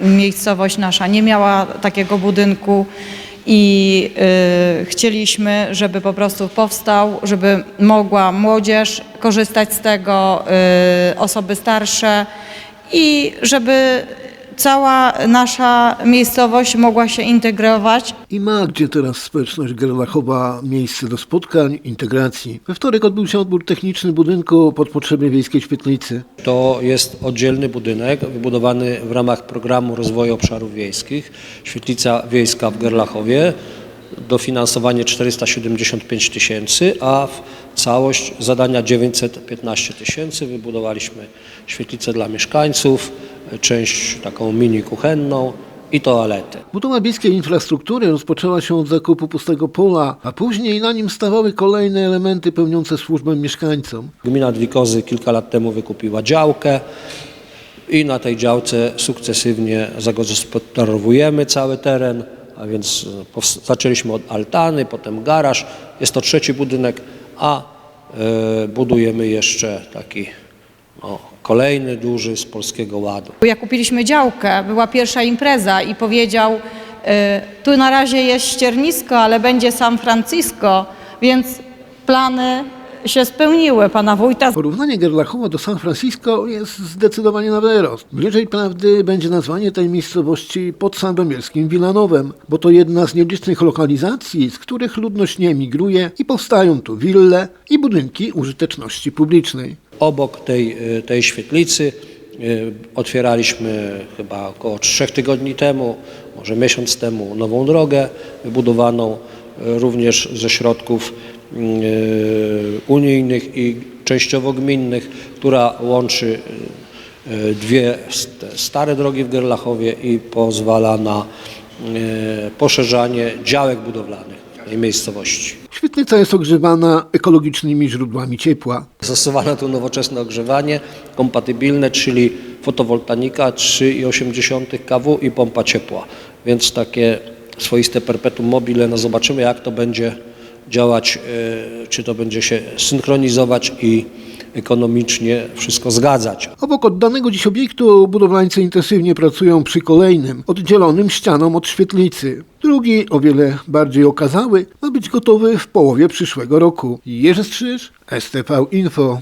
miejscowość nasza nie miała takiego budynku i y, chcieliśmy, żeby po prostu powstał, żeby mogła młodzież korzystać z tego, y, osoby starsze i żeby cała nasza miejscowość mogła się integrować I ma gdzie teraz społeczność Gerlachowa miejsce do spotkań, integracji. We wtorek odbył się odbór techniczny budynku pod potrzeby Wiejskiej Świetlicy. To jest oddzielny budynek wybudowany w ramach programu rozwoju obszarów wiejskich. Świetlica wiejska w Gerlachowie, dofinansowanie 475 tysięcy, a w całość zadania 915 tysięcy. Wybudowaliśmy świetlicę dla mieszkańców, część taką mini kuchenną i toaletę. Budowa wiejskiej infrastruktury rozpoczęła się od zakupu pustego pola, a później na nim stawały kolejne elementy pełniące służbę mieszkańcom. Gmina Dwikozy kilka lat temu wykupiła działkę i na tej działce sukcesywnie zagospodarowujemy cały teren, a więc e, zaczęliśmy od altany, potem garaż. Jest to trzeci budynek, a e, budujemy jeszcze taki no, kolejny duży z Polskiego Ładu. Jak kupiliśmy działkę, była pierwsza impreza i powiedział, y, tu na razie jest ściernisko, ale będzie San Francisco, więc plany się spełniły pana wójta. Porównanie Gerlachowa do San Francisco jest zdecydowanie na wyrost. Bliżej prawdy będzie nazwanie tej miejscowości pod sandomierskim Wilanowem, bo to jedna z nielicznych lokalizacji, z których ludność nie emigruje i powstają tu wille i budynki użyteczności publicznej. Obok tej, y, tej świetlicy. Y, otwieraliśmy chyba około trzech tygodni temu, może miesiąc temu, nową drogę wybudowaną y, również ze środków unijnych i częściowo gminnych, która łączy dwie st- stare drogi w Gerlachowie i pozwala na poszerzanie działek budowlanych tej miejscowości. Świetlica jest ogrzewana ekologicznymi źródłami ciepła. Zastosowano tu nowoczesne ogrzewanie kompatybilne, czyli fotowoltanika 3,8 kW i pompa ciepła. Więc takie swoiste perpetuum mobile, no zobaczymy jak to będzie działać, e, czy to będzie się synchronizować i ekonomicznie wszystko zgadzać. Obok oddanego dziś obiektu budowlańcy intensywnie pracują przy kolejnym, oddzielonym ścianą od świetlicy. Drugi, o wiele bardziej okazały, ma być gotowy w połowie przyszłego roku. Jerzy Strzyż, STV Info.